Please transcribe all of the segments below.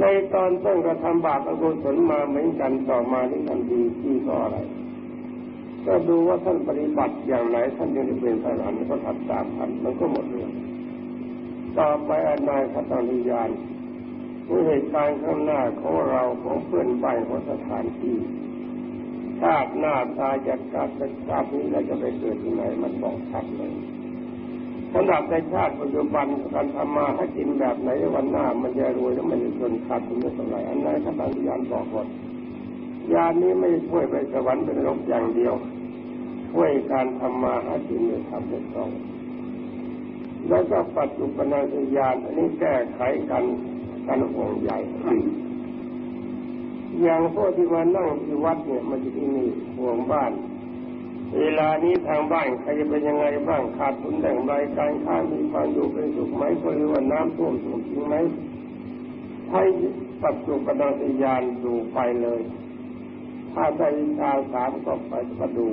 ในตอนต้นก็ทำบาปอกุศลมาเหมือนกันต่อมาที่ทันทีที่ก็อะไร ก็ดูว่าท่านปฏิบัติอย่างไรท่านยังเป็นพระอรหันต์ก็ทำตามท่านมันก็หมดเรื่องต่อไปอนายขตาริยานผู้เหตุการณ์ข้างหน้าของเราของเพื่อนบ้านของสถานที่ชาติหน้าตายจากกาบจากชาตินี้เราจะไปเกิดที่ไหนมันบอกชัดเลย สำหรับในชาติปัจจุบันการทำมาให้กินแบบไหนวันหน้า มันจะรวยแล้วมันจะจนขาดทุนเท่าไหร่อันนั้นท่านยานบอกหมดยานนี้ไม่ช่วยไปสวรรค์เป็นรกอย่างเดียว ช่วยการทำมาหากินในทำเป็นต้องแล้วก็ปัจจุบันญาณอันนี้แก้ไขกันกันห่วงใหญ่ อย่างพวกที่มานั่งที่วัดเนี่ยมันจะที่นี่ห่วงบ้าน เวลานี้ทางบ้านใครจะเป็นยังไงบ้างขาดทุนแบ่งใบการค้ามีความอยู่เป็นสุขไหมก็หรือว่าน้ำท่วมสูงจริงไหมให้ปัจจุบันญาณดูไปเลย ถ้าได้ชาสามก็ไปก็ดู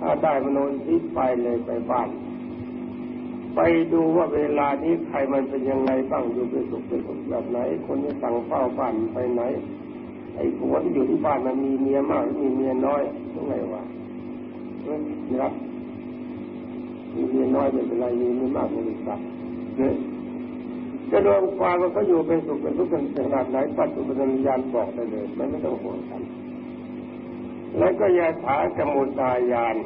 ถ้าได้มโนทิไปเลยไปบ้าน ไปดูว่าเวลานี้ใครมันเป็นยังไงบ้างอยู่เป็นสุขเป็นสุขแบบไหน คนที่สั่งเฝ้าบ้านไปไหน ไอ้ผัวที่อยู่ที่บ้านมันมีเมียมากมีเมียน้อยยังไงวะ นะมีน้อยไม่เป็นไรมีมีมากบริษัทเนี่ยจะรวมความว่าเขาอยู่เป็นสุขเป็นทุกข์กันขนาดไหนปัจจุบันญาณบอกได้เลยมันไม่ต้องห่วงกันแล้วก็ยาถากมุตายาน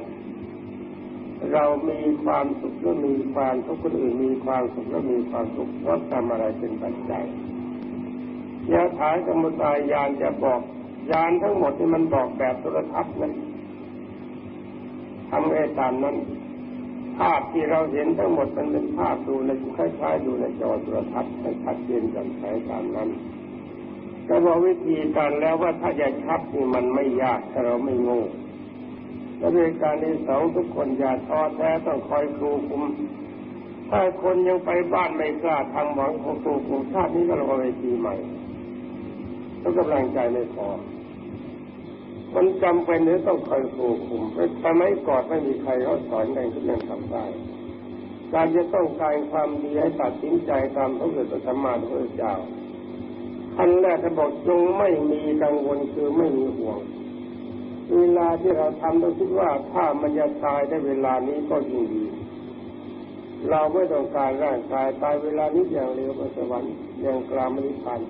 เรามีความสุขและมีความทุกข์คนอื่นมีความสุขและมีความสุขว่าทำอะไรเป็นปัจจัยยาถากรรมตายยานจะบอกยานทั้งหมดที่มันบอกแบบโทรทัศน์นั้น ทำไอ้ตามนั้น ภาพที่เราเห็นทั้งหมดมันเป็นภาพดูในคล้ายๆดูในจอโทรทัศน์ให้ชัดเจนจำใช้ตามนั้นก็บอกวิธีการแล้วว่าถ้าจะชับนี่มันไม่ยากถ้าเราไม่โง่และในการที่สองทุกคนอย่าท้อแท้ต้องคอยครูคุมถ้าคนยังไปบ้านไม่กล้าทำหวังของครูคุมชาตินี้ก็ลงเวทีใหม่ต้องกำลังใจไม่พอ มันจำเป็นที่ต้องคอยครูคุมแต่ไม่ก่อนไม่มีใครเขาสอนกันทุกอย่างทำได้ การจะต้องการความดีให้ตัดสินใจตามพระพุทธธรรมาพระเจ้าขั้นแรกจะบอกจงไม่มีกังวลคือไม่มีห่วง เวลาที่เราทำเราคิดว่าถ้ามันจะตายได้เวลานี้ก็ยิ่งดี เราไม่ต้องการร่างกายตายเวลานี้อย่างเร็วไปสวรรค์อย่างกลางมรรคผาน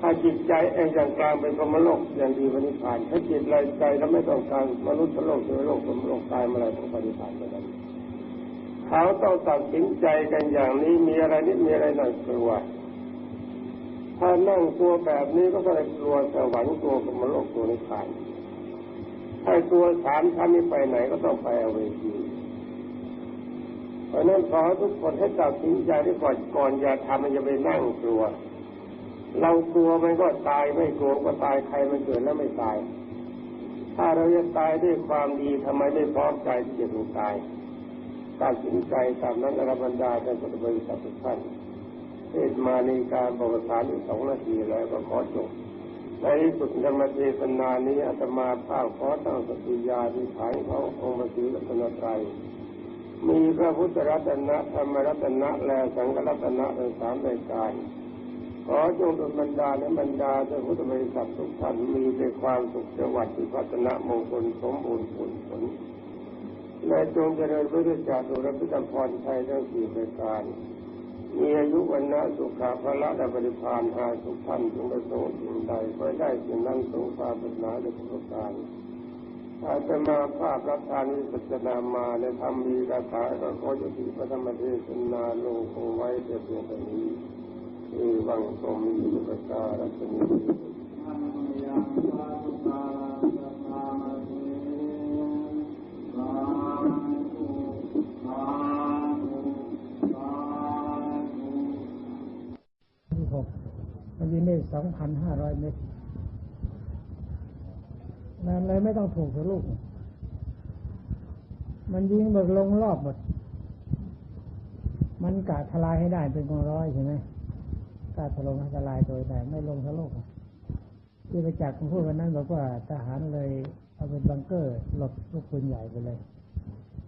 ถ้าจิตใจเองอย่างกลางเป็นพรมโลกอย่างดีมรรคผานถ้าจิตไรใจเราไม่ต้องการมนุษย์โลกเทวโลกพรมโลกตายเมื่อไรของปฏิภาณเมื่อนั้นเขาต้องตัดสินใจกันอย่างนี้มีอะไรนิดมีอะไรหน่อยกลัวถ้านั่งตัวแบบนี้ก็เลยกลัวสวรรค์กลัวพรมโลกกลัวนิพพานถ้าตัวสามชั้นนี้ไปไหนก็ต้องไปเอาเวทีเพราะนั้นขอทุกคนให้ตัดสินใจที่ก่อนก่อนอย่าทำมันจะไปนั่งกลัว เรากลัวมันก็ตายไม่กลัวก็ตายใครมันเกิดแล้วไม่ตาย ถ้าเราจะตายด้วยความดีทำไมไม่พร้อมใจที่จะถูกตายตัดสินใจตามนั้นอรบรรดาท่านพุทธบริษัททุกท่านเทศมาในการบริสารอีกสองนาทีแล้วก็ขอจบในสุดธรรมเทศนานี้อาตมาภาพขอตั้งสติญาที่ฐานเขาองค์พรสีรัตนตรัยมีพระพุทธรัตนะธรรมรัตนะและสังฆรัตนะในสามรายการ อจงเป็นบรรดาและบรรดาท่านพุทธบริษัททุกท่านมีแต่ความสุขสวัสดิ์พัฒนามงคลสมบูรณ์ผลผลและจงเจริญพระเจ้าตุรพิธพรชัยทั้งสี่รายการ มีอายุวันนะสุขาภละและบริพานหาสุขันจงประสงค์สิ่งใดก็ได้สิ่งนั้นสงความปัญหาในทุกการอาจะมาภาพรับทานวิสัชนามาในธรรมมีคาถาก็ขอยุติพระธรรมเทศนาลงคงไว้แต่เพียงเท่านี้ ที่วังสมีประการศนียิงได้สองพันห้าร้อยเมตรนั่นเลยไม่ต้องถูกลูก มันยิงเบิกลงรอบหมด มันกาดทลายให้ได้เป็นกองร้อยใช่ไหมาดถล่มทลายโดยแต่ไม่ลงทะลุที่ไปจากคำพูดวันนั้นบอกว่าทหารเลยเอาเป็นบังเกอร์หลบลูกปืนใหญ่ไปเลย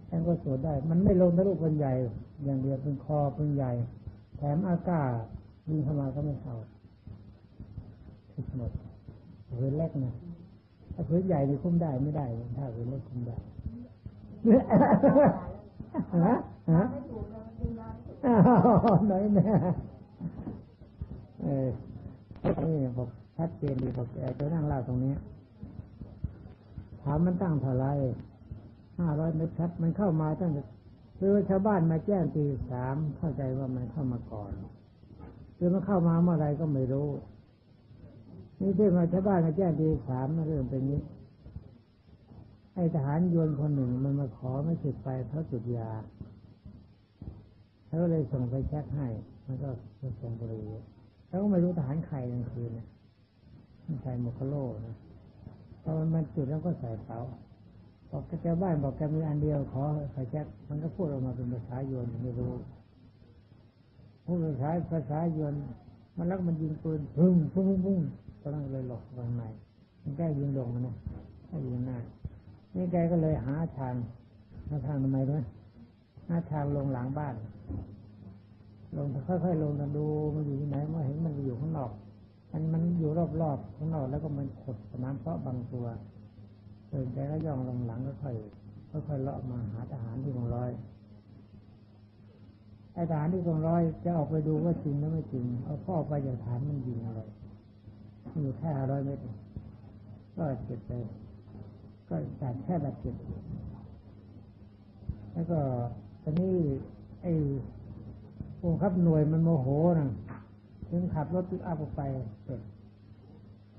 ท่านก็สวดได้ มันไม่ลงทะลุปืนใหญ่ อย่างเดียวเป็นคอปืนใหญ่ แถมอากาศยิงเข้ามาก็ไม่เข้าผิดหมดผืนเล็กนะถ้าผืนใหญ่นี่คุ้มได้ไม่ได้ถ้าผืนเล็กคุ้มได้ฮะฮะอ้าวน้อยแน่ เออนี่บอกชัดเจนดีบอกแกจะนั่งเล่าตรงนี้ถามมันตั้งเท่าไรห้าร้อยเมตรชัด มันเข้ามาตั้งแต่คือชาวบ้านมาแจ้งตีสามเข้าใจว่ามันเข้ามาก่อนคือมันเข้ามาเมื่อไรก็ไม่รู้ นี่ที่มาชาวบ้านมาแจ้งตีสามเรื่องเป็นนี้ไอทหารยวนคนหนึ่งมันมาขอไม่สึกไปเขาจุดยาเขาเลยส่งไปแช็คให้ มันก็ส่งบุหรี่ เขาก็ไม่รู้ทหารใครกลางคืนนะใส่หมวกโลนะพอมันมาจุดแล้วก็ใส่เป๋าบอกแกบ้านบอกแกมีอันเดียวขอไฟแช็คมันก็พูดออกมาเป็นภาษายวนไม่รู้พูดภาษาภาษายวนมันล้วมันยิงปืนพึ่งพึ่งพึ่งตอนนั้นเลยหลบวางในมันแกยิงลงมันนะแกยิงหน้านี่แกก็เลยหาทางหาทางทำไมด้วยหาทางลงหลังบ้าน ลงค่อยๆลงมาดูมันอยู่ที่ไหนมาเห็นมันอยู่ข้างนอกมันมันอยู่รอบๆข้างนอกแล้วก็มันขดสนามเพาะบางตัวเดินแกก็ย่องลงหลังก็ค่อยค่อยๆเลาะมาหาทหารที่กองร้อยไอทหารที่กองร้อยจะออกไปดูว่าจริงหรือไม่จริงเอาพ่อไปจากฐานมันยิงอะไรมันอยู่แค่ร้อยเมตรก็เจ็บไปก็จัดแค่บาดเจ็บแล้วก็ตอนนี้ไอ องคับหน่วยมันโมโหนะถึงขับรถปิกอัพออกไปเสร็จ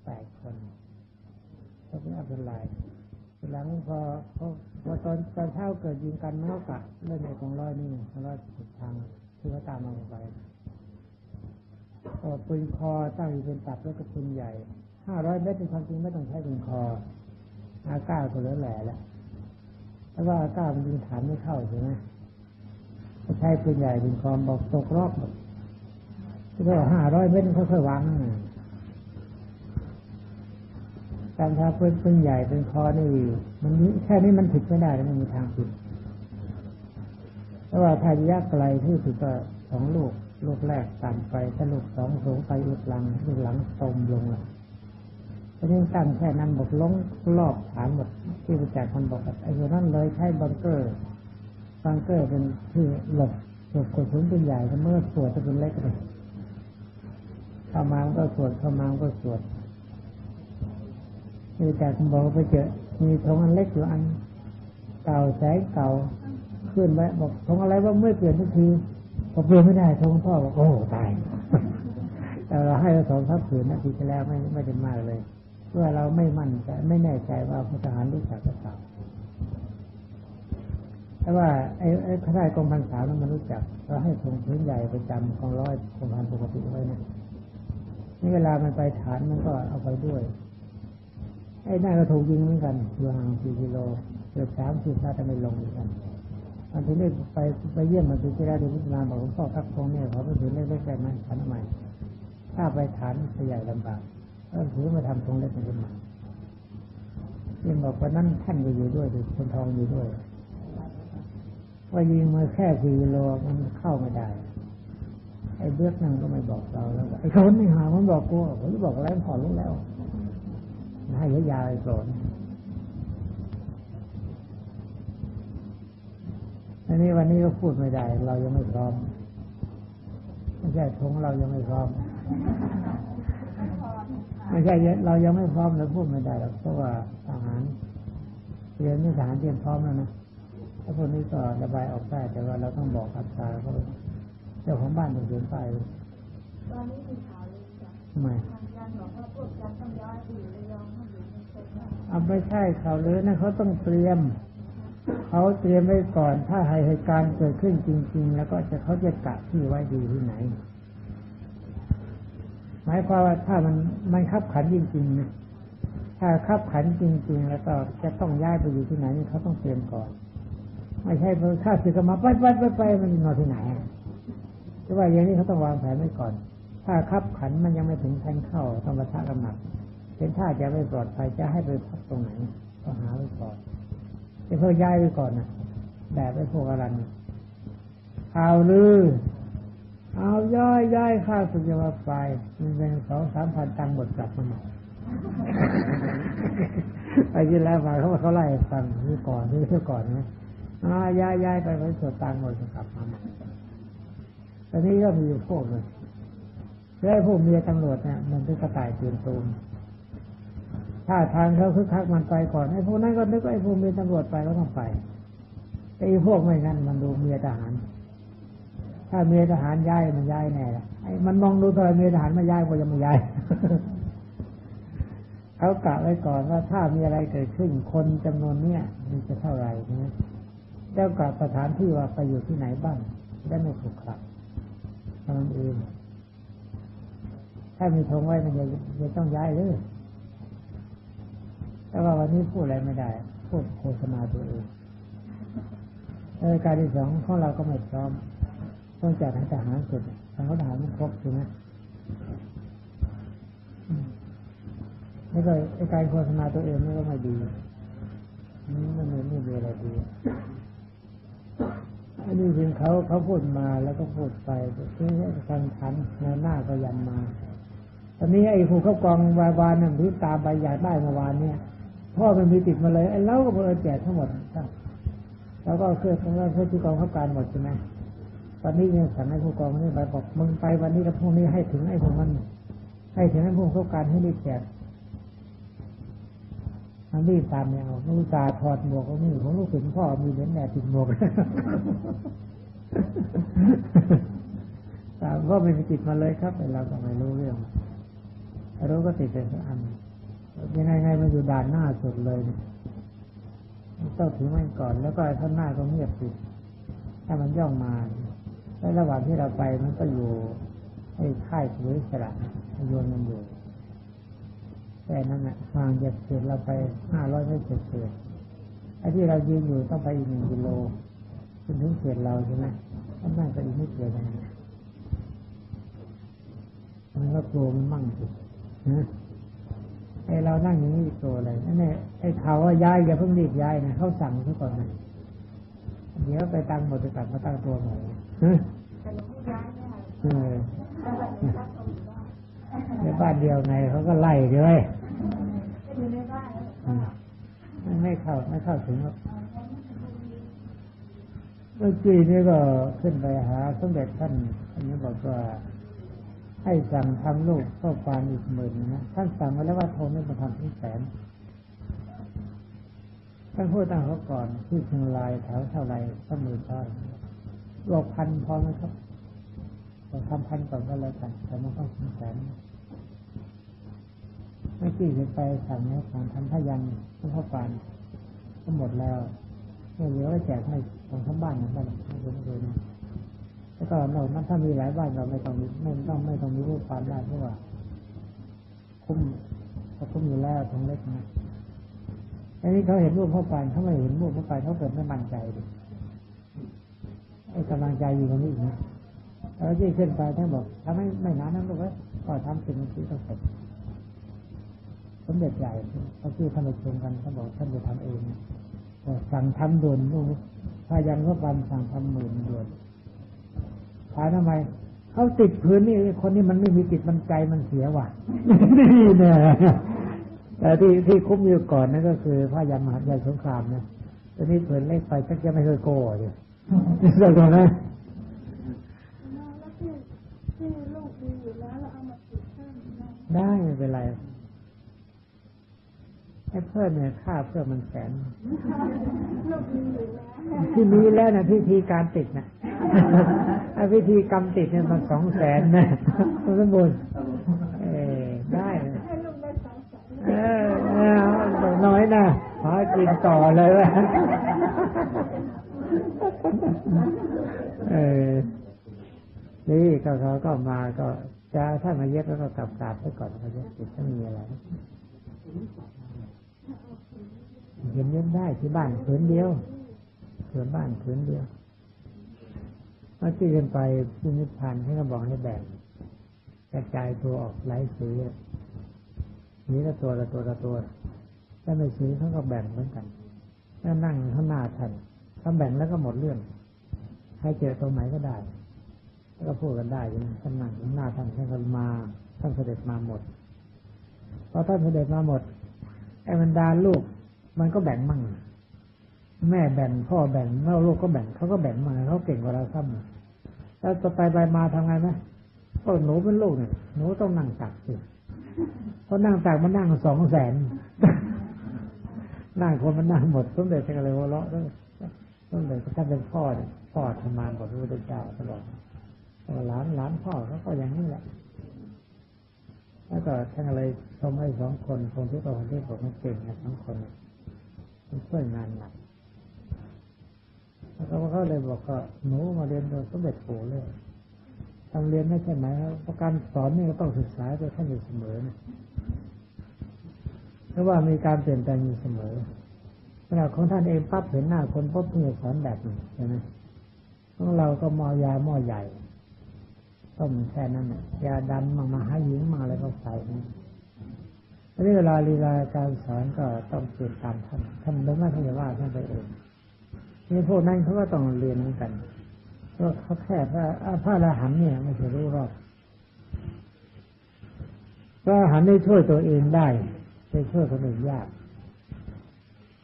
แปดคนรถปิกอัพเป็นลายหลังพอพอพอตอนตอนเช้าเกิดยิงกันมันก็กะเล่นในกองร้อยนี่กองร้อยสุดทางที่เขาตามมาไปปืนคอตั้งอยู่เป็นตับแล้วก็ปืนใหญ่ห้าร้อยเมตรเป็นความจริงไม่ต้องใช้ปืนคออาก้าก็เหลือแหล่แล้วแต่ว่าอาก้ามันยิงฐานไม่เข้าใช่ไหม ใช้ปืนใหญ่ปืนคอมบอกตกรอบที่ว่าห้าร้อยเมตรค่อยวางนการทาปืนปืนใหญ่เป็นคอนี่มันแค่นี้มันผิดไม่ได้แล้วมันมีทางผิดแต่ว่าถ้าระยะไกลที่สุดก็สองลูกลูกแรกต่ำไปถ้าลูกสองสูงไปลูกหลังลูกหลังตมลงละทีนี้ตั้งแค่นั้นบอกลงรอบฐานหมดที่ประจักษ์มันบอกไอ้ตัวนั้นเลยใช้บังเกอร์ บังเกอร์เป็นที่หลบหลบกระสุนเป็นใหญ่เมื่อสวดจะเป็นเล็กเลยเข้ามามันก็สวดเข้ามามันก็สวดมีแต่คุณบอกไปเจอมีธงอันเล็กอยู่อัน เก่าแสงเก่าขึ้นไว้บอกธงอะไรว่าไม่เปลี่ยนทุกทีพอเปลี่ยนไม่ได้ธงพ่อบอกโอ้ตายแต่เราให้เราสองทับผืนนาทีที่แล้วไม่ไม่ได้มากเลยเพื่อเราไม่มั่นใจไม่แน่ใจว่าพลทหารรู้จักหรือเปล่า แต่ว่าไอ้ไอ้ข้าราชกองพันสาวนั้นมันรู้จักเราให้ธงพื้นใหญ่ประจำกองร้อยกองพันปกติไว้นะนี่เวลามันไปฐานมันก็เอาไปด้วย ไอ้นั่นก็ถูกยิงเหมือนกันอยู่ห่างสี่กิโลเกือบสามสิบนัดจะไม่ลงเหมือนกันอันที่นี้ไปไปเยี่ยมมันที่ที่แรกดูพิจารณาบอกหลวงพ่อครับตรงนี้เขาไปถึงเล็กๆได้ไหมฐานใหม่ถ้าไปฐานใหญ่ลำบากก็ถือมาทำตรงเล็กขึ้นมายิ่งบอกว่านั้นท่านก็อยู่ด้วยคนทองอยู่ด้วย ว่ายิงมาแค่สี่กิโลมันเข้าไม่ได้ ไอ้เบื้องนั่งก็ไม่บอกเราแล้วไอ้คนไม่หามันบอกกูผมบอกแล้วพอรู้แล้วให้ยาไอ้โกรธอันนี้วันนี้ก็พูดไม่ได้ เรายังไม่พร้อมไม่ใช่ทงเรายังไม่พร้อมไม่ใช่เรายังไม่พร้อมเราพูดไม่ได้หรอกเพราะว่าทหารเรียนนี่ทหารเตรียมพร้อมแล้วนะ ถ้าพวกนี้ก็ระบายออกได้แต่ว่าเราต้องบอกอัตราเขาเจ้าของบ้านต้องเขียนป้ายตอนนี้มีข่าวเลยจ้ะทำไมทางการบอกว่าพวกการต้องย้ายไปอยู่ระยองให้อยู่ในเชียงใหม่เอาไม่ใช่เขาเลยนะเขาต้องเตรียมเขาเตรียมไว้ก่อน ถ้าเหตุการณ์เกิดขึ้นจริง ๆ แล้วก็จะเขาจะกะที่ไว้ดีที่ไหน หมายความว่าถ้ามันมันขับขันจริงๆนะถ้าขับขันจริง ๆ แล้วก็จะต้องย้ายไปอยู่ที่ไหนนี่เขาต้องเตรียมก่อน ไม่ใช่ข้าศึกมาไปไปไปไปมันนอนที่ไหนแต่ว่าอย่างนี้เขาต้องวางแผนไว้ก่อน ถ้าขับขันมันยังไม่ถึงแทงเข้าต้องประทะกำหนักเป็นท่าจะไม่ปลอดภัยจะให้ไปพักตรงไหนก็หาไว้ก่อนจะเพื่อย้ายไว้ก่อนนะแบบไว้พวกอรันข่าวลือเอาย่อยย่อยข้าสุจวัตไปมันเป็นสองสามพันตังหมดกลับมาใหม่ไปที่แล้วมาเขาเขาไล่ฟังที่ก่อนที่เที่ยวก่อนนะ อาย้ายย้ายไปไปสวดตังหมดก็กลับมาใหม่ตอนนี้ก็มีอยู่พวกเลยแล้วพวกเมียตำรวจเนี่ยมันเป็นกระต่ายตื่นตูมถ้าทางเขาคึกคักมันไปก่อนไอ้พวกนั้นก็นึกว่าไอ้พวกเมียตำรวจไปก็ต้องไปไอ้พวกไม่งั้นมันดูเมียทหาร ถ้าเมียทหารย้ายมันย้ายแน่ละไอ้มันมองดูตัวเมียทหารไม่ย้ายก็ยังไม่ย้ายเขากะไว้ก่อนว่าถ้ามีอะไรเกิดขึ้นคนจำนวนเนี้ยมันจะเท่าไหร่นะ เจ้ากะสถานที่ว่าไปอยู่ที่ไหนบ้างได้ไม่ถูกขับทำมันเองถ้ามีธงไว้มันจะจะต้องย้ายเลยแต่ว่าวันนี้พูดอะไรไม่ได้ พูดโฆษณาตัวเองรายการที่สองของเราก็ไม่พร้อม ต้องจัดให้ทหารสุดทางเขาทหารมันครบใช่ไหมอืมแล้วก็การโฆษณาตัวเองนี่ก็ไม่ดีนี่มันไม่ไม่มีอะไรดี อันนี้จริงเขาเขาพูดมาแล้วก็พูดไปที่การขันในหน้าก็ยันมา ตอนนี้ไอ้ผู้เข้ากองวายวานนั่นที่ตามใบอยากได้เมื่อวานเนี่ยพ่อมันมีติดมาเลยไอ้เราก็เพิ่แจกทั้งหมดครับแล้วก็เครื่องแล้วเครื่องที่กองเข้าการหมดใช่ไหมตอนนี้เนี่ยสั่งให้ผู้กองนี่ไปบอกมึงไปวันนี้กับพรุ่งนี้ให้ถึงไอ้พวกมันให้ถึงไอ้ผู้เข้าการให้รีบแจก มันรีบตามเนี่ยเอาลูกตาถอดหมวกก็มีผมรู้สึกพ่อมีเหรียญแหน่ติดหมวกตามก็ไม่มีติดมาเลยครับแต่เราก็ไม่รู้เรื่องรู้ก็ติดเป็นสักอันยังไงไงมันอยู่ด่านหน้าสุดเลยเนี่ยต้องถือมันก่อนแล้วก็ข้างหน้าก็เงียบปิดถ้ามันย่องมาแล้วระหว่างที่เราไปมันก็อยู่ไอ้ค่ายถือสระโยนมันอยู่ แต่นั้นน่ะห่างจากเขตเราไปห้าร้อยไม่เศษเศษไอ้ที่เรายืนอยู่ต้องไปอีกหนึ่งกิโลจนถึงเขตเราใช่ไหมถ้านั่งก็อีกไม่เกินนั้นมันก็กลัวมันมั่งสินะไอเรานั่งอย่างนี้กลัวอะไรนั่นแหละไอเขาว่าย้ายอย่าเพิ่งรีบย้ายนะเขาสั่งซะก่อนนะเดี๋ยวไปตั้งหมดจะกลับมาตั้งตัวใหม่ฮะแต่หลวงพ่อย้ายไม่ได้เออ ในบ้านเดียวไงเขาก็ไล่เลยก็อยู่ในบ้านแล้วอืมมันไม่เข้าไม่เข้าถึงหรอกเมื่อกี้นี่ก็ขึ้นไปหาสมเด็จท่านท่านนี้บอกว่า ให้สั่งทำลูกเข้าฟานอีกหมื่นนะท่านสั่งไว้แล้วว่าโทรไม่มาทำที่แสนท่านพูดตั้งเขาก่อนที่เชียงรายแถวเท่าไรก็มื่นเท่าบอกพันพอไหมครับบอกทำพันก่อนก็แล้วกันแต่มันต้องถึงแสน เมื่อกี้ขึ้นไปสั่งให้สั่งทำพยันทุกข้าวปานก็หมดแล้วเมื่อเหลือแจกให้ของทั้งบ้านนะบ้านไม่รู้เลยนะแล้วก็เรานั้นถ้ามีหลายบ้านเราไม่ต้องไม่ต้องไม่ต้องมีรูปความได้เพราะว่า คุ้มก็คุ้มอยู่แล้วของเล็กนะอันนี้เขาเห็นรูปข้าวปานเขาไม่เห็นรูปข้าวปานเขาเกิดไม่มั่นใจดิไอ้กำลังใจอยู่ตรงนี้อีกนะแล้วที่ขึ้นไปท่านบอกทำไม่ไม่นานนั้นก็ก็ทำสิ่งที่ต้องเสร็จ สมเด็จใหญ่เขาชื่อท่านประชุมกันเขาบอกท่านจะทำเองบอกสั่งทำด่วนลูกพายันก็บันสั่งทำหมื่นด่วนถามทำไมเขาติดพื้นนี่คนนี้มันไม่มีติดมันใจมันเสียว่ะนี่เนี่ยแต่ที่ที่คุ้มอยู่ก่อนนั่นก็คือพระยันมหายันสงครามนะตอนนี้เผินเล็กไปชักจะไม่เคยโก้เลยเรื่องอะไรแล้วที่ที่ลูกมีอยู่แล้วเราเอามาติดเพิ่มได้ได้ไม่เป็นไร ไอ้เพิ่มเนี่ยค่าเพิ่มมันแสนลูกมีอยู่แล้วที่มีแล้วนะพิธีการติดนะอ้พิธีกรรมติดเนี่ยมันสองแสนนะคุณสมบูรณ์เออได้ได้นเออเออน้อยนะขอกินต่อเลยวะเออนี่ก็เขาก็มาก็จะถ้ามาเย็บแล้วก็กลับกราบไปก่อนมาเย็บติดถ้ามีอะไร เย็บเย็บได้ที่บ้านผืนเดียวเผืนบ้านผืนเดียวเมื่อที่กันไปพินิพพานให้เขาบอกให้แบ่งกระจายตัวออกหลายสีสีละตัวละตัวละตัวถ้าไม่สีเขาก็แบ่งเหมือนกันถ้านั่งข้างหน้าท่านถ้าแบ่งแล้วก็หมดเรื่องใครเจอตรงไหนก็ได้ก็พูดกันได้ยู่ท่านนั่งหน้าท่านท่านก็มาท่านเสด็จมาหมดพอท่านเสด็จมาหมดไอ้บรรดาลูก มันก็แบ่งมั่งแม่แบ่งพ่อแบ่งแล้วลูกก็แบ่งเขาก็แบ่งมาเขาเก่งกว่าเราซ้ำแล้วจะไปไปมาทำไงไหมก็หนูเป็นลูกเนี่ยหนูต้องนั่งตักสิเพราะนั่งตักมันนั่งสองแสนนั่งคนมันนั่งหมดสมเด็จก็เลยหัวเราะด้วยสมเด็จท่านเป็นพ่อเนี่ยพ่อทำมานบอกพระพุทธเจ้าตลอดหลานหลานพ่อเขาก็อย่างนี้แหละแล้วก็ท่านเลยชมให้สองคนคนที่คนที่ผมเก่งนะสองคน ช่วยงานหนักแล้วเขาเลยบอกว่าหนูมาเรียนโดยสมเด็จปู่เลยทำเรียนไม่ใช่ไหมครับเพราะการสอนนี่ก็ต้องศึกษาไปท่านอยู่เสมอนะเพราะว่ามีการเปลี่ยนแปลงอยู่เสมอขณะของท่านเองปั๊บเห็นหน้าคนปุ๊บเนี่ยสอนแบบนี้ใช่ไหมของเราก็มอยาหม้อใหญ่ต้มแค่นั้นน่ะยาดำมามาหาหญิงมาอะไรก็ใส่ ทีนี้เวลาลีลาการสอนก็ต้องเปลี่ยนตามท่านท่านไม่ว่าท่านจะว่าท่านไปเองนี่พวกนั้นเขาก็ต้องเรียนเหมือนกันเพราะเขาแค่พระพระอรหันเนี่ยไม่ใช่รู้รอบพระหันได้ช่วยตัวเองได้ไปช่วยคนอื่นยาก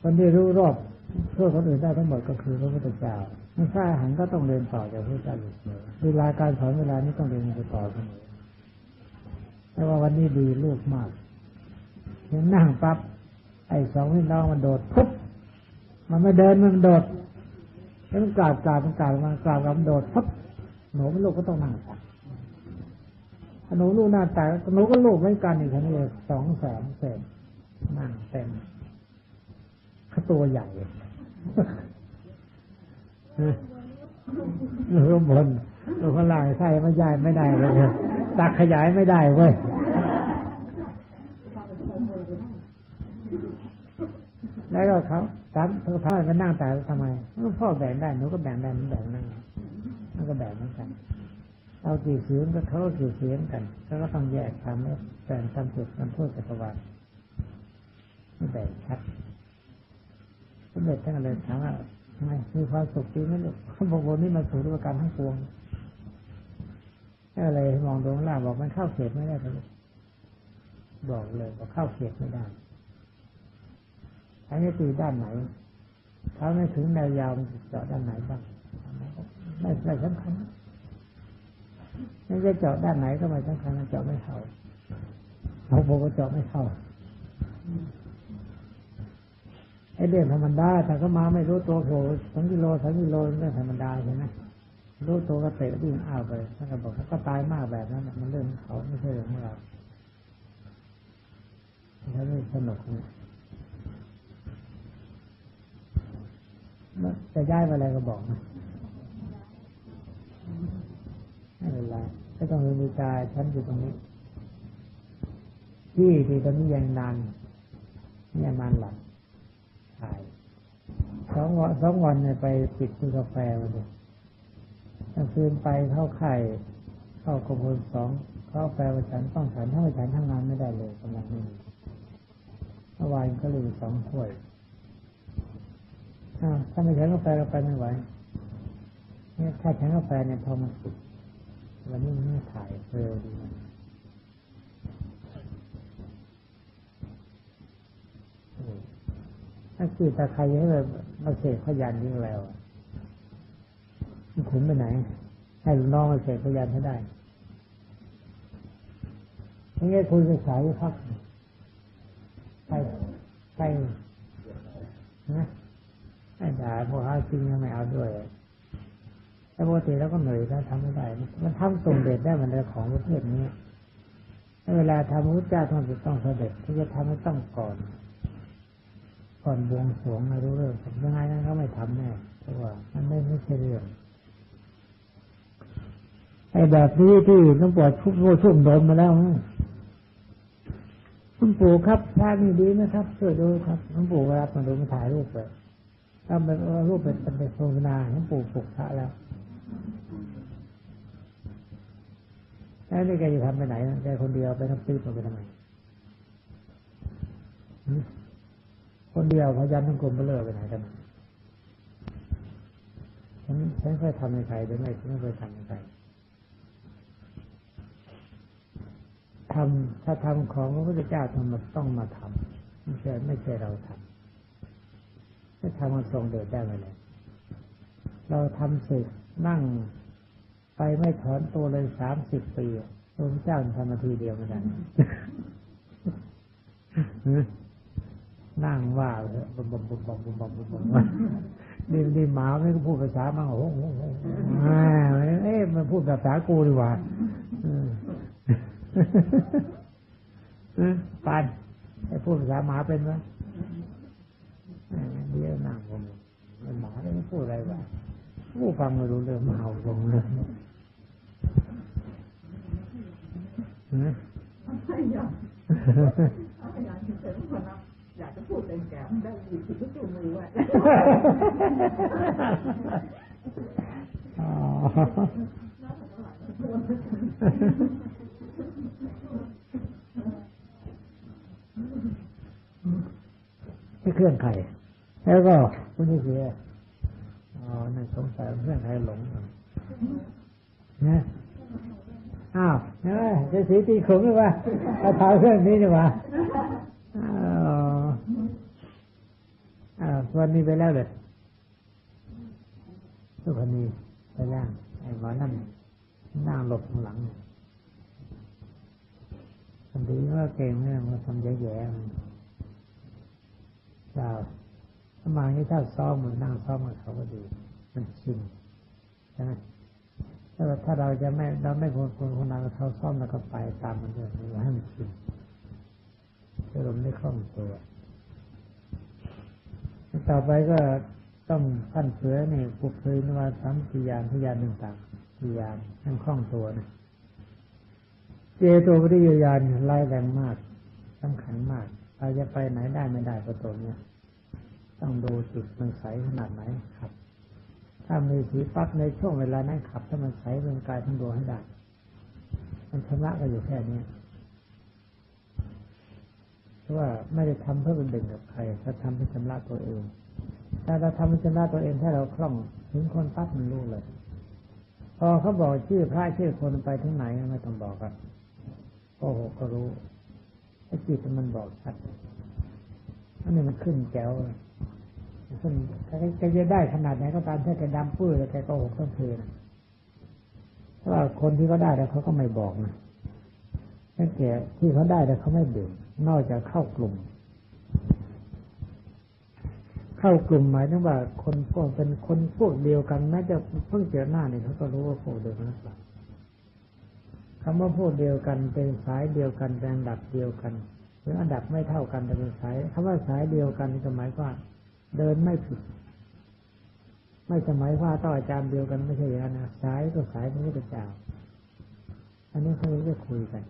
คนที่รู้รอบช่วยคนอื่นได้ทั้งหมดก็คือพระพุทธเจ้าไม่ใช่หันก็ต้องเรียนต่อจากพระพุทธเจ้าอยู่เสมอเวลาการสอนเวลานี้ต้องเรียนไปต่อเสมอแต่ว่าวันนี้ดีลูกมาก เห็นนั่งปั๊บไอ้สองพี่น้องมันโดดปุ๊บมันไม่เดินมันโดดแล้วมันกราบกราบมันกราบมันกราบมันโดดปุ๊บหนูเป็นลูกก็ต้องนั่งตักถ้าหนูลูกหน้าตาหนูก็ลูกเหมือนกันอีกทีนี้สองแสนเศษนั่งเต็มเขาตัวใหญ่หรือบนหรือข้างล่างใช่ไม่ได้ไม่ได้เลยตักขยายไม่ได้เว้ย แล้วก็เขาถามเขาถามว่านั่งแต่ทำไมพ่อแบ่งได้หนูก็แบ่งได้หนูแบ่งนั่งมันก็แบ่งเหมือนกันเอากี่เสียงก็เขากี่เสียงกันเขาก็ต้องแยกทำแล้แบ่งทำจุดทำโทษจักรวาลไม่แบ่งชัดสมเด็จท่านเลยถามว่าทำไมมีความสุขจริงไหมลูกเขาบอกว่านี่มันสุขด้วยการทั้งปวงก็เลยมองดูข้างล่างบอกมันเข้าเขตไม่ได้เลยบอกเลยบอกเข้าเขตไม่ได้ อันนี้ตีด้านไหนถ้าไม่ถึงแนวยาวจะเจาะด้านไหนบ้างไม่ไม่สำคัญไม่จะเจาะด้านไหนก็ไม่สำคัญมันเจาะไม่เข้าเขาบอกว่าเจาะไม่เข้าไอ้เรื่องธรรมดาแต่ก็มาไม่รู้ตัวโผล่สองกิโลสามกิโลเรื่องธรรมดาใช่ไหมรู้ตัวก็เตะวิ่งอ้าวไปท่านก็บอกเขาก็ตายมากแบบนั้นมันเรื่องของเขาไม่ใช่เรื่องของเราแล้วนี่สนุกนะ จะย้ายไปอะไรก็บอกนะไม่เป็นไรไม่ต้องมีกายฉันอยู่ตรงนี้ ที่ที่ตอนนี้ยังนานนี่ยนานหลับถ่ายสองวันสองวันเนี่ยไปปิดที่กาแฟมาเลยกลางคืนไปเข้าไข่เข้ากระพลสองเข้าแฟวันฉันต้องฉันถ้าไม่ฉันทำงานไม่ได้เลยกำลังไม่มีเมื่อวานก็เลยสองถ้วย ถ้าไม่ใช้กาแฟก็ไปไม่ไหวเนี่ยถ้าใช้กาแฟเนี่ยพอมันสุกวันนี้ไม่ถ่ายเร็วดีถ้าคือตาใครให้แบบมาเสกพยานยิ่งแล้วขุนไปไหน ให้ลูกน้องมาเสกพยานให้ได้ไม่งั้คุยกับสายพักไปไปนะ ไอ้ด่าพวกหาจริงไม่เอาด้วยแต่ปกติแล้วก็เหนื่อยถ้าทำไม่ได้ มันทำตรงเด็ดได้มันเลยของประเภทนี้เวลาทำพระพุทธเจ้าท่านจะต้องเสด็จที่จะทำให้ต้องก่อน ก่อนบวงสรวงไม่รู้เรื่องยังไงนั้นเขาไม่ทำแน่เพราะว่ามันไม่ไม่ใช่เรื่องไอ้แบบนี้ที่ต้องปวดทุกโชุ่มโดนมาแล้วคุณปู่ครับภาพนี้ดีไหมครับช่วยดูครับคุณปู่เวลามาดูมาถ่ายรูปไป ถ้ามันรูปเป็นเป็นโฆษณาของปู่ปุกพระแล้วแล้วนี่แกจะทำไปไหนแกคนเดียวไปทำตื้อไปทำไมคนเดียวพยันทั้งกลมไปเลิกไปไหนกันฉันฉันเคยทำในใครหรือไม่ฉันไม่เคยทำในใครทำถ้าทำของพระพุทธเจ้าทำมันต้องมาทำไม่ใช่ไม่ใช่เราทำ ไม่ทำมันทรงเดชได้ไหมเลยเราทำสึกนั่งไปไม่ถอนตัวเลยสามสิบปีพระเจ้าทำนาทีเดียวไม่ได้นั่งว่าเลยบมบมบมบมบมบมบมนี่นี่หมาไม่ก็พูดภาษามังโอ้โหเอ๊ะมันพูดภาษากูดีกว่าปานไอ้พูดภาษาหมาเป็นไหม เดี๋ยวนั่งผมมันหมาไม่พูดอะไรวะผู้ฟังไม่รู้เรื่องมาเห่าลงเลยไม่อยากไม่อยากเฉยๆคนนะอยากจะพูดเป็นแก่ได้ยินที่จูมือไว้อ๋อไม่เครื่องไข่ แล้วก็คุณนี่เสียอ๋อนั่นสงสัยเครื่องไข่หลงนะอ้าวเฮ้ยจะสีตีขงหรือเปล่าเอาเท้าเรื่องนี้ดีกว่าอ๋ออ่าวันนี้ไปแล้วเลยทุกคนนี้ไปแล้วไอ้หมอนั่นนั่งหลบข้างหลังคนดีว่าเก่งเนี่ยมันทำแย่ๆเจ้า ถ้ามาที่ถ้าซ้อมมันนั่งซ้อมกับเขาก็ดี มันชินใช่ไหมถ้าถ้าเราจะไม่เราไม่ควรควรคนนั้นเขาซ้อมแล้วก็ไปตามมันเลยให้มันชินจะลมไม่คล่องตัวต่อไปก็ต้องขั้นเสือนี่ปุกเคยนว่าสามพยานพยานต่างๆพยานให้คล่องตัวนะเจตัวปฏิยญาณไล่แรงมากสำคัญมากเราจะไปไหนได้ไม่ได้ก็ตัวเนี้ย ต้องดูจุดมันใสขนาดไหนครับ ถ้ามีสีปั๊บในช่วงเวลานั้นขับ ถ้ามันใสเป็นกายทั้งดวงให้ได้มันชำระก็อยู่แค่นี้เพราะว่าไม่ได้ทำเพื่อเป็นเด่นกับใครถ้าทำเพื่อชำระตัวเอง ถ้าเราทำเพื่อชำระตัวเองถ้าเราคล่องถึงคนปั๊บมันรู้เลย พอเขาบอกชื่อพระชื่อคนไปที่ไหนไม่ต้องบอกครับโอ้โหก็รู้ไอ้จิตมันบอกชัดอันนี้มันขึ้นแก้วเลย ขึ้นแกจะได้ขนาดไหนก็ตามถ้าแกดำปื้อแล้วแกก็หกต้องเทนะเพราะว่าคนที่เขาได้แล้วเขาก็ไม่บอกนะตั้งแต่ที่เขาได้แต่เขาไม่ดื่มนอกจากเข้ากลุ่ม เข้ากลุ่มหมายถึงว่า คนพวกเป็นคนพวกเดียวกันแม้จะเพิ่งเจอหน้าเนี่ยเขาก็รู้ว่าพวกเดียวกันหรือเปล่าคำว่าพวกเดียวกันเป็นสายเดียวกันเป็นอันดับเดียวกันหรืออันดับไม่เท่ากันแต่เป็นสายคำว่าสายเดียวกันนี่หมายว่า เดินไม่ผิด ไม่สมัยว่าต้องอาจารย์เดียวกันไม่ใช่อย่างนะสายก็สายพระพุทธเจ้าอันนี้เขาจะคุยกัน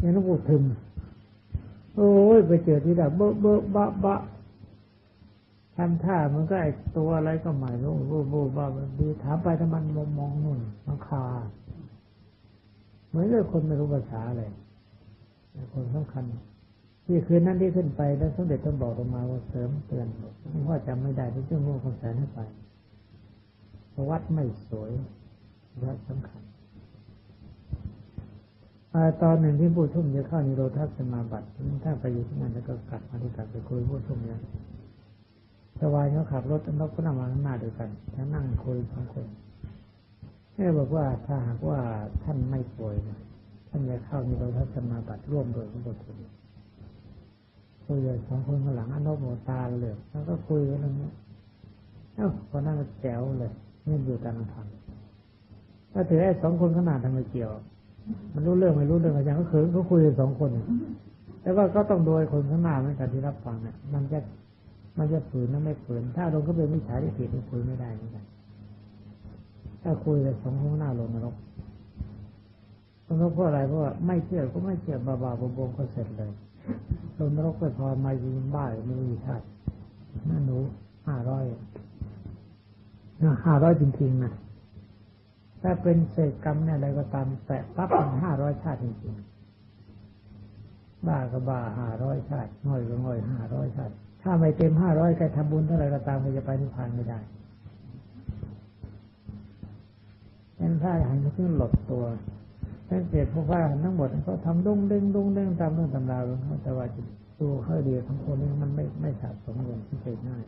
ย่างหลวงปู่ทึมโอ้ยไปเจอที่ดับเบอะเบอะบะบะทำท่ามันก็ไอตัวอะไรก็หม่รู้บูบูบ้าดีถามไปถ้ามันมองมองนู่นมันคาเหมือนกับคนไม่รู้ภาษาเลยคนสำคัญ ที่คืนนั้นที่ขึ้นไปแล้วสมเด็จต้องบอกลงมาว่าเสริมเตือนหลวงพ่อจำไม่ได้ที่เจ้าโง่คำสนให้ไปวัดไม่สวยวัดสำคัญตอนหนึ่งที่ผู้ชุ่มจะเข้านิโรธาสมาบัติถ้าไปอยู่ที่นั่นแล้วก็กลับมาที่กลับไปคุยผู้ชุ่มเนี่ยสวายเขาขับรถนกก็นั่งมาข้างหน้าด้วยกันแล้วนั่งคุยสองคนแม่บอกว่าถ้าหากว่าท่านไม่ป่วยนะท่านจะเข้านิโรธาสมาบัติร่วมโดยพระบุตร คุยเลยสองคนข้างหลังอนโมตาเลยแล้วก็คุยกันเรื่องนี้เอ้าพอนั่งแจ๋วเลยนี่อยู่กลางทางถ้าถือไอ้สองคนขนาดทำไมเกี่ยว มันรู้เรื่องไม่รู้เรื่องอาจารย์ก็คือเขาคุยกันสองคนแต่ว่าก็ต้องโดยคนข้างหน้าเหมือนกันที่รับฟังเนี่ยมันจะมันจะฝืนนั่นไม่ฝืน ถ้าลงก็เป็นมิจฉาทิฏฐิที่คุยไม่ได้เหมือนกันถ้าคุยกันสองคนหน้าลงนรกลงนรกเพราะอะไรเพราะว่าไม่เชื่อก็ไม่เชื่อบาบาบงก็เสร็จเลย ลงนรกไปพอมายิงบ้าไม่รู้ชาติน่าหนูห้าร้อยห้าร้อยจริงๆนะถ้าเป็นเศษกรรมเนี่ยอะไรก็ตามแตะปั๊บเป็นห้าร้อยชาติจริงๆ บ้าก็บ้าห้าร้อยชาติง่อยก็ง่อยห้าร้อยชาติ ถ้าไม่เต็มห้าร้อยใครทำบุญเท่าไรก็ตามก็จะไปนิพพานไม่ได้ฉะนั้นถ้าหันขึ้นหลดตัว สังเกตพวกว่าทั้งหมดเขาทำดุ้งเด้งดุ้งเด้งตามเรื่องตำราของเขาแต่ว่าตัวเขาเดียวของคนนี้มันไม่ไม่สะสมเงินที่เกิดง่าย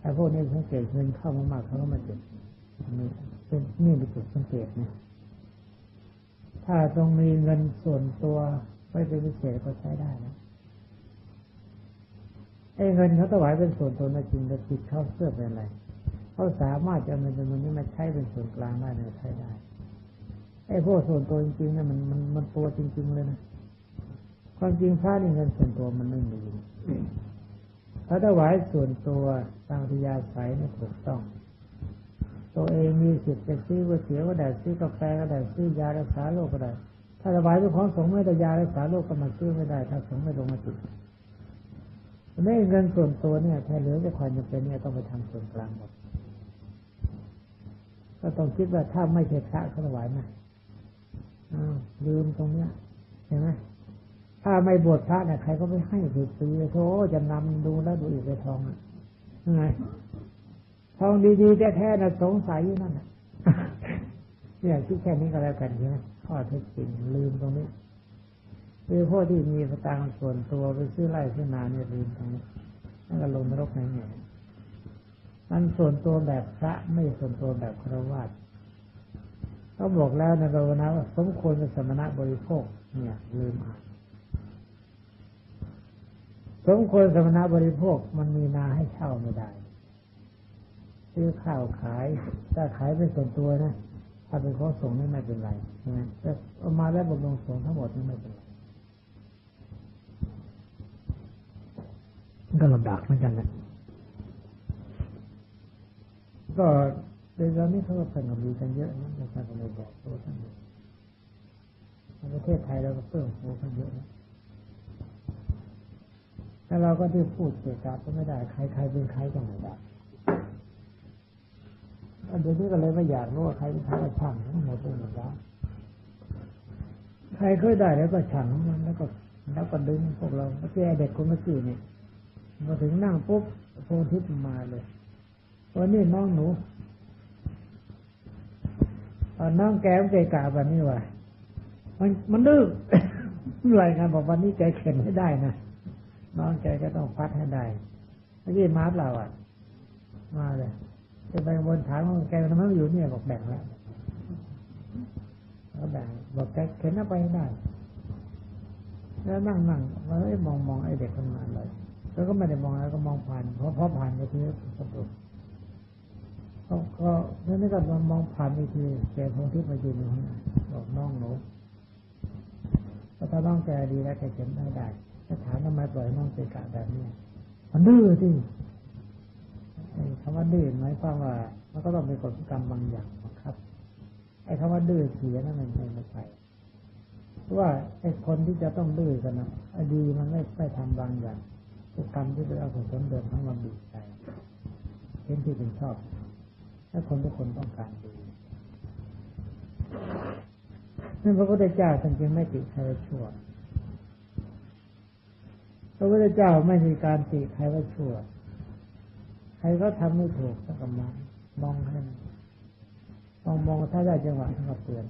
แต่พวกนี้สังเกตเงินเข้ามามากเขาก็มาเก็บนี่เป็นนี่เป็นจุดสังเกตนะถ้าตรงมีเงินส่วนตัวไว้เป็นพิเศษก็ใช้ได้นะไอ้เงินเขาถวายเป็นส่วนตัวนะจริงแต่จิตเขาเสื่อเป็นอะไรเขาสามารถจะเอาเงินจำนวนนี้มาใช้เป็นส่วนกลางได้เนี่ยใช้ได้ ไอ้พวกส่วนตัวจริงๆเนี่ยมันมันมันตัวจริง ๆเลยนะความจริงพระนี่เงินส่วนตัวมันไม่มีพระถวายส่วนตัวตามทิยาศัยนี่ถูกต้อง ตัวเองมีสิทธิ์จะซื้อก๋วยเตี๋ยวก็ได้ซื้อกาแฟก็ได้ซื้อยารักษาโรคก็ได้ ถ้าถวายเป็นของสงฆ์ไม่ได้ยารักษาโรคก็มาซื้อไม่ได้ ถ้าสงฆ์ไม่ลงมาติดไม่เงินส่วนตัวเนี่ยถ้าเหลือจะความจำเป็นเนี่ยต้องไปทำส่วนกลางหมดก็ต้องคิดว่าถ้าไม่ใช่พระเขาถวายไหม อ้าวลืมตรงเนี้ยเห็นไหมถ้าไม่บวชพระเนี่ยใครก็ไม่ให้ถือปีโธ่จะนำดูแล้วดูอีกไปทองอะไงทองดีๆแท้ๆนะสงสัยอยู่นั่นน่ะเนี่ยคิดแค่นี้ก็แล้วกันใช่ไหมข้อเท็จจริงลืมตรงนี้คือพวกที่มีสตางค์ส่วนตัวไปซื้อไร่ซื้อนาเนี่ยลืมตรงนี้นั่นก็ลงนรกแน่ๆมันส่วนตัวแบบพระไม่ส่วนตัวแบบครวญ เขาบอกแล้วในภาวนาว่าสมควรเป็นสมณะบริโภค เนี่ยลืมอ่านสมควรสมณะบริโภคมันมีนาให้เช่าไม่ได้ซื้อข้าวขายถ้าขายเป็นส่วนตัวนะถ้าเป็นของส่งนี่ไม่เป็นไรใช่ไหมแต่เอามาแล้วบำรุงสงทั้งหมดนี่ไม่เป็นไรก็ลำบากเหมือนกันแหละก็ ในตอนนี้เขาก็เพิ่มกำลังกันเยอะนะในการกำลังบอกตัวท่านในประเทศไทยเราก็เพิ่มโตกันเยอะนะแต่เราก็ที่พูดเกี่ยวกับก็ไม่ได้ ใครใครเป็นใครก็ไม่ได้เดี๋ยวนี้ก็เลยไม่อยากรู้ว่าใครเป็นใครก็ช่างทั้งหมดเลยหมดแล้วใครเคยได้แล้วก็ช่างมันแล้วก็แล้วก็ดึงพวกเราเมื่อกี้เด็กคนเมื่อกี้นี่มาถึงนั่งปุ๊บโพธิมาเลยวันนี้น้องหนู น้องแกมเกกาแบบนี้ว่ะมันมันดื้อรายงานบอกวันนี้แกเข็นให้ได้นะน้องแกก็ต้องฟัดให้ได้เมื่มาร์เราอะ มาเลยจะไปบนถามว่าแกทำไมไม่อยู่เนี่ยบอกแบ่งแล้วแล้วแบ่งบอกแกเข็นเอาไปให้ได้ แล้วนั่งนั่งมาเอ้มองมองไอ้เด็กคนนั้นเลยแล้วก็ไม่ได้มองแล้วก็มองผ่านเพราะพราะผ่านไปทีสะดุดก็ ก็นั่นนี่ก็มองผ่านไปทีแกคงที่มายืนอยู่ข้างหน้าบอกน้องหนูถ้าน้องแกดีแล้วแกเข็นได้ได้ถ้าถามทำไมปล่อยน้องเกกะแบบนี้มันดื้อที่คำว่าดื้อหมายความว่า มันก็ต้องมีกฎกรรมบางอย่างบังคับ ไอ้คำว่าดื้อเสียนั่นมันไม่ใช่เพราะว่าไอ้คนที่จะต้องดื้อกันนะอดีมันไม่ไม่ทำบางอย่างทุกกรรมที่เป็นอกุศลเดิมทั้งมันบีบใจเป็นที่เป็นชอบ ถ้าคนทุกคนต้องการดีนั่นพระพุทธเจ้าท่านจึงไม่ติใครว่าชั่ว พระพุทธเจ้าไม่มีการติใครว่าชั่ว ใครก็ทำไม่ถูกสักกำลังมองให้มองมองถ้าได้จังหวะท่านก็เตือน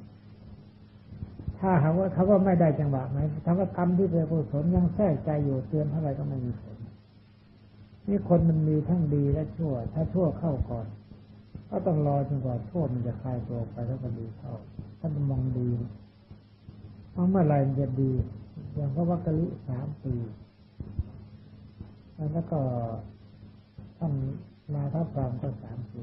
ถ้าหากว่าเขาว่าไม่ได้จังหวะไหมทำว่ากรรมที่เป็นกุศลยังแทรกใจอยู่เตือนเท่าไรก็ไม่มีผลนี่คนมันมีทั้งดีและชั่ว ถ้าชั่วเข้าก่อน ก็ต้องรอจนกว่าโทษมันจะคลายตัวไปแล้วก็ดีเข้าท่านมองดีเพราะเมื่อไรมันจะดี อย่างพระวัคกะลิสามปีแล้วก็ท่านมาทับรามก็สามปี